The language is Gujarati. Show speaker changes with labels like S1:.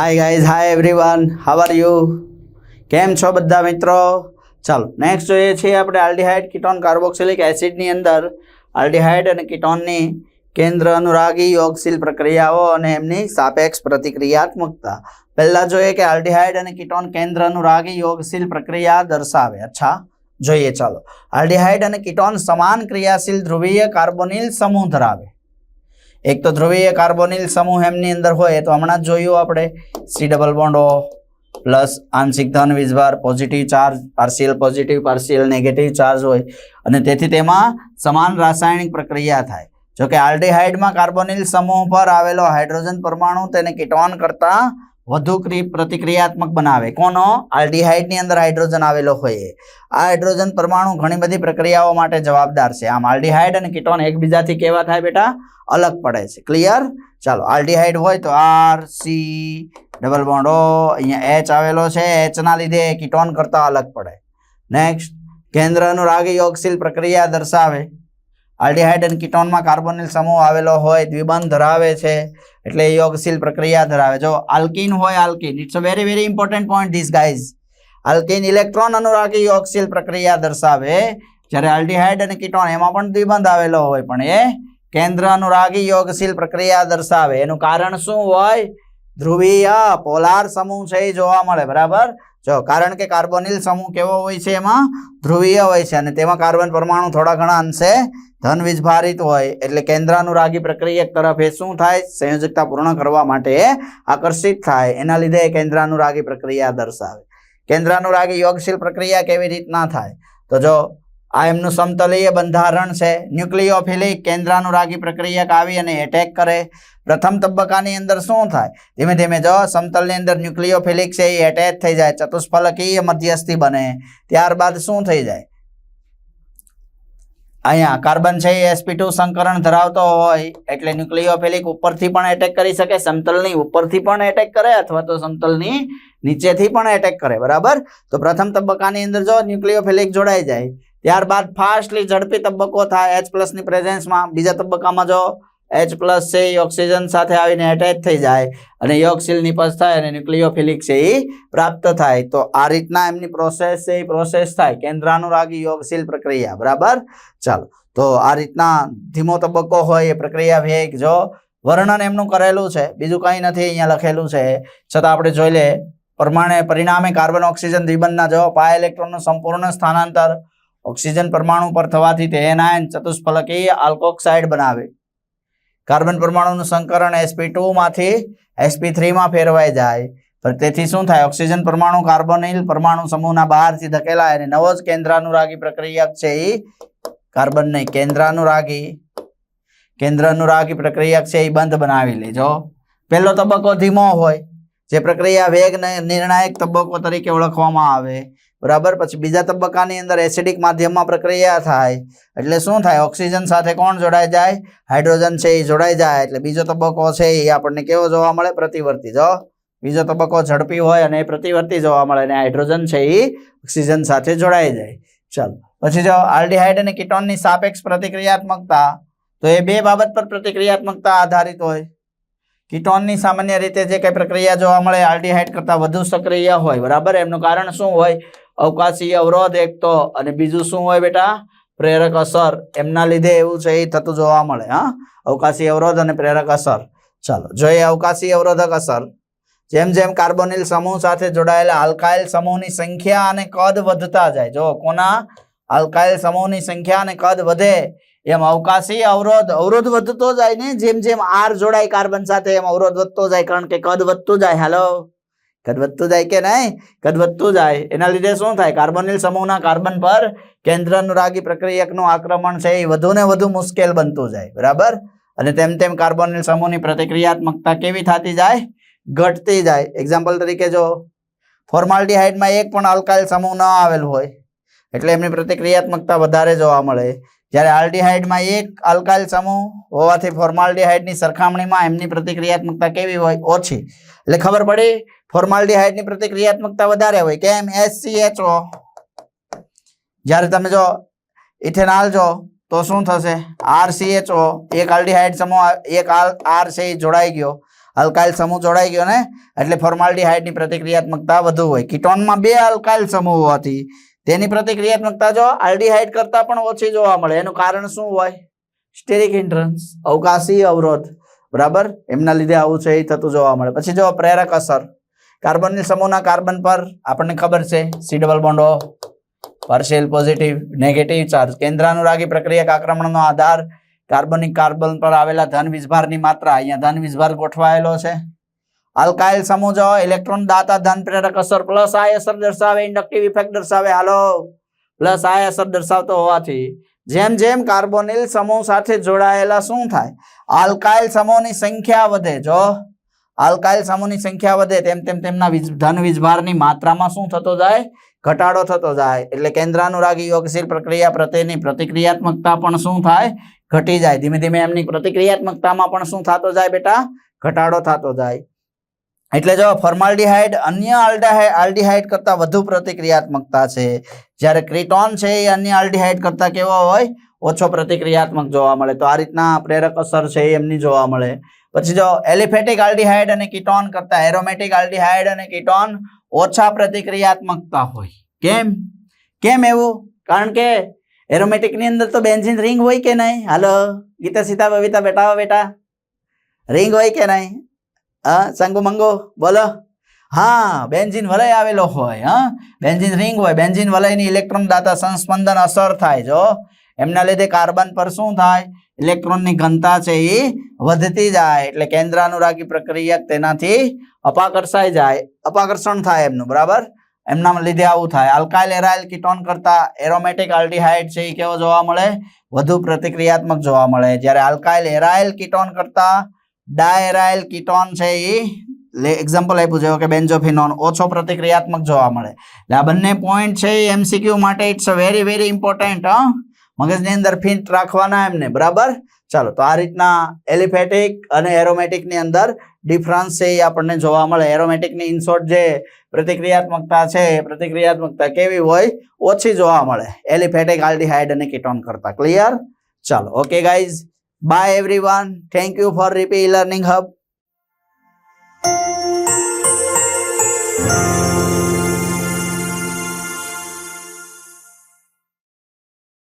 S1: Hi guys hi everyone how are you કેમ છો બધા મિત્રો? ચાલો નેક્સ્ટ જોઈએ છીએ આપણે આલ્ડીહાઇડ કિટોન કાર્બોક્સિલિક એસિડની અંદર. આલ્ડીહાઇડ અને કિટોનની કેન્દ્ર અનુરાગી યોગશીલ પ્રક્રિયાઓ અને એમની સાપેક્ષ પ્રતિક્રિયાત્મકતા. પહેલાં જોઈએ કે આલ્ડીહાઇડ અને કિટોન કેન્દ્ર અનુરાગી યોગશીલ પ્રક્રિયા દર્શાવે. અચ્છા, જોઈએ, ચાલો. આલ્ડીહાઇડ અને કિટોન સમાન ક્રિયાશીલ ધ્રુવીય કાર્બોનિલ સમૂહ ધરાવે. એક તો ધ્રુવીય કાર્બોનિલ સમૂહ એમની અંદર હોય તો હમણાં જ જોયું આપણે. સી ડબલ બોન્ડ પ્લસ આંશિક ધન વીજભાર positive charge, partial positive, partial negative charge હોય. અને તેથી તેમાં સમાન રાસાયણિક પ્રક્રિયા થાય. જોકે આલ્ડીહાઇડમાં કાર્બોનિલ સમૂહ પર આવેલો હાઇડ્રોજન પરમાણુ તેને કીટોન કરતાં વધુ ક્રિ પ્રતિક્રિયાત્મક બનાવે. કોનો? આલ્ડીહાઇડની અંદર હાઇડ્રોજન આવેલો હોય. આ હાઇડ્રોજન પરમાણુ ઘણી બધી પ્રક્રિયાઓ માટે જવાબદાર છે. આમ આલ્ડીહાઇડ અને કિટોન એકબીજાથી કેવા થાય બેટા? અલગ પડે છે. ક્લિયર? ચાલો, આલ્ડીહાઇડ હોય તો આર, સી, ડબલ બોન્ડ અહીંયા એચ આવેલો છે. એચના લીધે કિટોન કરતાં અલગ પડે. નેક્સ્ટ કેન્દ્ર અનુરાગી યોગશીલ પ્રક્રિયા દર્શાવે. આલ્ડીહાઇડ અને કિટોનમાં કાર્બોનિલ સમૂહ આવેલો હોય, દ્વિબંધ ધરાવે છે, એટલે યોગશીલ પ્રક્રિયા ધરાવે. જો આલ્કીન હોય, alkene. It's a very very important point this guys alkene electron અનુરાગી યોગશીલ પ્રક્રિયા દર્શાવે. જ્યારે આલ્ડીહાઇડ અને કિટોન એમાં પણ દ્વિબંધ આવેલો હોય, પણ એ કેન્દ્ર અનુરાગી યોગશીલ પ્રક્રિયા દર્શાવે. એનું કારણ શું હોય? ધ્રુવીય પોલાર સમૂહ છે, એ જોવા મળે. બરાબર? જો, કારણ કે કાર્બોનિલ સમૂહ કેવો હોય છે એમાં? ધ્રુવીય હોય છે અને તેમાં કાર્બન પરમાણુ થોડા ઘણા અંશે ધન વિજભારિત હોય. એટલે કેન્દ્રાનુરાગી પ્રક્રિયક તરફ એ શું થાય? સંયોજકતા પૂર્ણ કરવા માટે આકર્ષિત થાય. એના લીધે એ કેન્દ્રાનુરાગી પ્રક્રિયા દર્શાવે. કેન્દ્રાનુરાગી યોગશીલ પ્રક્રિયા કેવી રીતના થાય? તો જો આ એમનું સમતલીય બંધારણ છે. ન્યુક્લિયોફિલિક કેન્દ્રાનુરાગી પ્રક્રિયક આવી અને એટેક કરે. પ્રથમ તબક્કાની અંદર શું થાય? ધીમે ધીમે જો સમતલની અંદર ન્યુક્લિયોફિલિક છે એ એટેચ થઈ જાય, ચતુષ્ફલકીય મધ્યસ્થી બને. ત્યારબાદ શું થઈ જાય? અહીંયા કાર્બન છે એ એસપી ટુ સંકરણ ધરાવતો હોય, એટલે ન્યુક્લિયોફિલિક ઉપરથી પણ એટેક કરી શકે, સમતલની ઉપરથી પણ એટેક કરે અથવા તો સમતલની નીચેથી પણ એટેક કરે, બરાબર? તો પ્રથમ તબક્કાની અંદર જો ન્યુક્લિયોફિલિક જોડાઈ જાય ત્યારબાદ ફાસ્ટલી ઝડપી તબક્કો થાય. એચ પ્લસની પ્રેઝન્સમાં બીજા તબક્કામાં જો એચ પ્લસ છે, એ ઓક્સિજન સાથે આવીને એટેચ થઈ જાય અને યોગશીલ નિપજ થાય અને ન્યુક્લિયોફિલિક છે, એ પ્રાપ્ત થાય. તો આ રીતના એમની પ્રોસેસ છે, એ પ્રોસેસ થાય. કેન્દ્રાનુરાગી યોગશીલ પ્રક્રિયા. બરાબર? ચાલો. તો આ રીતના ધીમો તબક્કો હોય, એ પ્રક્રિયા ભેગ જો વર્ણન એમનું કરેલું છે, બીજું કંઈ નથી, અહીંયા લખેલું છે. છતાં આપણે જોઈ લે, પ્રમાણે પરિણામે કાર્બન ઓક્સિજન દ્વિબંધના જો પાય ઇલેક્ટ્રોનનું સંપૂર્ણ સ્થાનાંતર ઓક્સિજન પરમાણુ પર થવાથી તે એનાયન ચતુષ્ફલકીય આલ્કોક્સાઇડ બનાવે. કાર્બન પરમાણુનું સંકરણ એસપી ટુમાંથી એસપી થ્રીમાં ફેરવાઈ જાય. પણ તેથી શું થાય? ઓક્સિજન પરમાણુ કાર્બોનિલ પરમાણુ સમૂહના બહારથી ધકેલાય અને નવો જ કેન્દ્રાનુરાગી પ્રક્રિયક છે એ કાર્બન નહીં, કેન્દ્રાનુરાગી. કેન્દ્રાનુરાગી પ્રક્રિયક છે એ બંધ બનાવી લેજો. પહેલો તબક્કો ધીમો હોય. જે પ્રક્રિયા વેગ નિર્ણાયક તબક્કો તરીકે ઓળખવામાં આવે. બરાબર? પછી બીજા તબક્કાની અંદર એસિડિક માધ્યમમાં પ્રક્રિયા થાય. એટલે શું થાય? ઓક્સિજન સાથે કોણ જોડાઈ જાય? હાઇડ્રોજન છે એ જોડાઈ જાય. એટલે બીજો તબક્કો છે એ આપણને કેવો જોવા મળે? પ્રતિવર્તી. જો બીજો તબક્કો ઝડપી હોય અને એ પ્રતિવર્તી જોવા મળે અને હાઇડ્રોજન છે એ ઓક્સિજન સાથે જોડાઈ જાય. ચાલો. પછી જો આલ્ડીહાઇડ અને કીટોનની સાપેક્ષ પ્રતિક્રિયાત્મકતા, તો એ બે બાબત પર પ્રતિક્રિયાત્મકતા આધારિત હોય. કીટોનની સામાન્ય રીતે જે કંઈ પ્રક્રિયા જોવા મળે, આલ્ડીહાઇડ કરતાં વધુ સક્રિય હોય. બરાબર? એમનું કારણ શું હોય? અવકાશી અવરોધ એક તો, અને બીજું શું હોય બેટા? પ્રેરક અસર. એમના લીધે એવું છે, એ થતું જોવા મળે, હા? અવકાશી અવરોધ અને પ્રેરક અસર. ચાલો, જોઈએ અવકાશી અવરોધક અસર. જેમ જેમ કાર્બોનિલ સમૂહ સાથે જોડાયેલા આલ્કાઇલ સમૂહની સંખ્યા અને કદ વધતા જાય. જો કોના? આલ્કાઇલ સમૂહની સંખ્યા અને કદ વધે, એમ અવકાશી અવરોધ અવરોધ વધતો જાય ને? જેમ જેમ આર જોડાય કાર્બન સાથે, એમ અવરોધ વધતો જાય, કારણ કે કદ વધતું જાય. હાલો વધતું જાય કે નહીં? વધતું જાય. એના લીધે શું થાય? કાર્બોનિલ સમૂહના કાર્બન પર કેન્દ્ર અનુરાગી પ્રક્રિયકનું આક્રમણ છે એ વધુ ને વધુ મુશ્કેલ બનતું જાય. બરાબર? અને તેમ તેમ કાર્બોનિલ સમૂહની પ્રતિક્રિયાત્મકતા કેવી થતી જાય? ઘટતી જાય. એક્ઝામ્પલ તરીકે જો ફોર્માલ્ડીહાઇડમાં એક પણ અલ્કાઇલ સમૂહ ન આવેલ હોય, એટલે એમની પ્રતિક્રિયાત્મકતા વધારે જોવા મળે. જ્યારે આલ્ડીહાઇડમાં એક અલ્કાઇલ સમૂહ હોવાથી ફોર્માલ્ડીહાઇડની સરખામણીમાં એમની પ્રતિક્રિયાત્મકતા કેવી હોય, ઓછી. એટલે ખબર પડી, ફોર્માલ્ડીહાઇડની પ્રતિક્રિયાત્મકતા વધારે હોય. કેમ? એસસીએચઓ જ્યારે તમે જો ઇથેનોલ જો, તો શું થશે? આરસીએચઓ એક આલ્ડીહાઇડ સમૂહ, એક આર છે જોડાઈ ગયો. અલ્કાઇલ સમૂહ જોડાઈ ગયો ને, એટલે ફોર્માલ્ડીહાઇડની પ્રતિક્રિયાત્મકતા વધુ હોય. કિટોનમાં બે અલ્કાઇલ સમૂહ હોવાથી તેની પ્રતિક્રિયાત્મકતા જો આલ્ડીહાઇડ કરતા પણ ઓછી જોવા મળે, એનું કારણ શું હોય? સ્ટેરિક હિન્ડ્રન્સ અવકાશી અવરોધ, બરાબર? એમના લીધે આવું છે, એ થતું જોવા મળે. પછી જો પ્રેરક અસર, કાર્બનની સમૂહના કાર્બન પર આપણને ખબર છે સી ડબલ બોન્ડો પાર્શિયલ પોઝિટિવ નેગેટિવ ચાર્જ કેન્દ્રાનુરાગી પ્રક્રિયક આક્રમણનો આધાર કાર્બનિક કાર્બન પર આવેલા ધન વીજભારની માત્રા, અહીંયા ધન વીજભાર ગોઠવાયેલો છે. આલ્કાઇલ સમૂહ જો ઇલેક્ટ્રોન દાતા ધન પ્રેરક અસર પ્લસ આ અસર દર્શાવે, ઇન્ડક્ટિવ ઇફેક્ટ દર્શાવે. હાલો. પ્લસ આ અસર દર્શાવતો હોવાથી જેમ જેમ કાર્બોનિલ સમૂહ સાથે જોડાયેલા શું થાય? આલ્કાઇલ સમૂહની સંખ્યા વધે. જો આલ્કાઇલ સમૂહની સંખ્યા વધે તેમ તેમ તેમના ધન વીજભારની માત્રામાં શું થતો જાય? ઘટાડો થતો જાય. એટલે કેન્દ્રાનુરાગી યોગશીલ પ્રક્રિયા પ્રત્યેની પ્રતિક્રિયાત્મકતા પણ શું થાય? ઘટી જાય. ધીમે ધીમે એમની પ્રતિક્રિયાત્મકતામાં પણ શું થતો જાય બેટા? ઘટાડો થતો જાય. એટલે જો ફોર્માલ્ડીહાઇડ અન્ય આલ્ડાહાઇડ કરતાં વધુ પ્રતિક્રિયાત્મકતા છે. જ્યારે ક્રિટોન છે એ અન્ય આલ્ડીહાઇડ કરતાં કેવો હોય? ઓછો પ્રતિક્રિયાત્મક જોવા મળે. તો આ રીતના પ્રેરક અસર છે એમની જોવા મળે. પછી જો એલિફેટિક આલ્ડીહાઇડ અને કીટોન કરતાં એરોમેટિક આલ્ડીહાઇડ અને કીટોન ઓછા પ્રતિક્રિયાત્મકતા હોય. કેમ? કેમ એવું? કારણ કે એરોમેટિકની અંદર તો બેન્ઝિન રિંગ હોય કે નહીં? હાલો? ગીતા સીતા બબીતા બેટા બેટા. રિંગ હોય કે નહીં? હા, સંગુ મંગુ, બોલો. હા, બેન્ઝિન વલય આવેલો હોય, હા. બેન્ઝિન રિંગ હોય, બેન્ઝિન વલયની ઇલેક્ટ્રોન દાતા સંસ્પંદન અસર થાય, જો. એમના લીધે કાર્બન પર શું થાય? ઇલેક્ટ્રોનની ઘનતા છે એ વધતી જાય, એટલે કેન્દ્રાનુરાગી પ્રક્રિયા તેનાથી અપાકર્ષાઈ જાય, અપાકર્ષણ થાય એમનું, બરાબર? એમના લીધે આવું થાય. આલ્કાઇલ, એરાઇલ, કીટોન કરતા એરોમેટિક આલ્ડીહાઇડ છે એ કેવો જોવા મળે? વધુ પ્રતિક્રિયાત્મક જોવા મળે. જ્યારે આલ્કાઇલ, એરાઇલ, કીટોન કરતા ડાયરાઇલ કીટોન છે એ એક્ઝામ્પલ આપ્યું છે. કે બેન્ઝોફિનોન. ઓછો પ્રતિક્રિયાત્મક જોવા મળે. એટલે આ બંને પોઈન્ટ છે એ એમસીક્યુ માટે ઇટ્સ વેરી વેરી ઇમ્પોર્ટન્ટ મગજની અંદર ફિટ રાખવાના એમને, બરાબર? ચાલો, તો આ રીતના એલિફેટિક અને એરોમેટિકની અંદર ડિફરન્સ છે એ આપણને જોવા મળે. એરોમેટિકની ઇનશોર્ટ જે પ્રતિક્રિયાત્મકતા છે પ્રતિક્રિયાત્મકતા કેવી હોય, ઓછી જોવા મળે. એલિફેટિક, આલ્ડીહાઇડ અને કીટોન કરતા. ક્લિયર ચાલો, okay guys Bye everyone. Thank you for Repeat Learning Hub.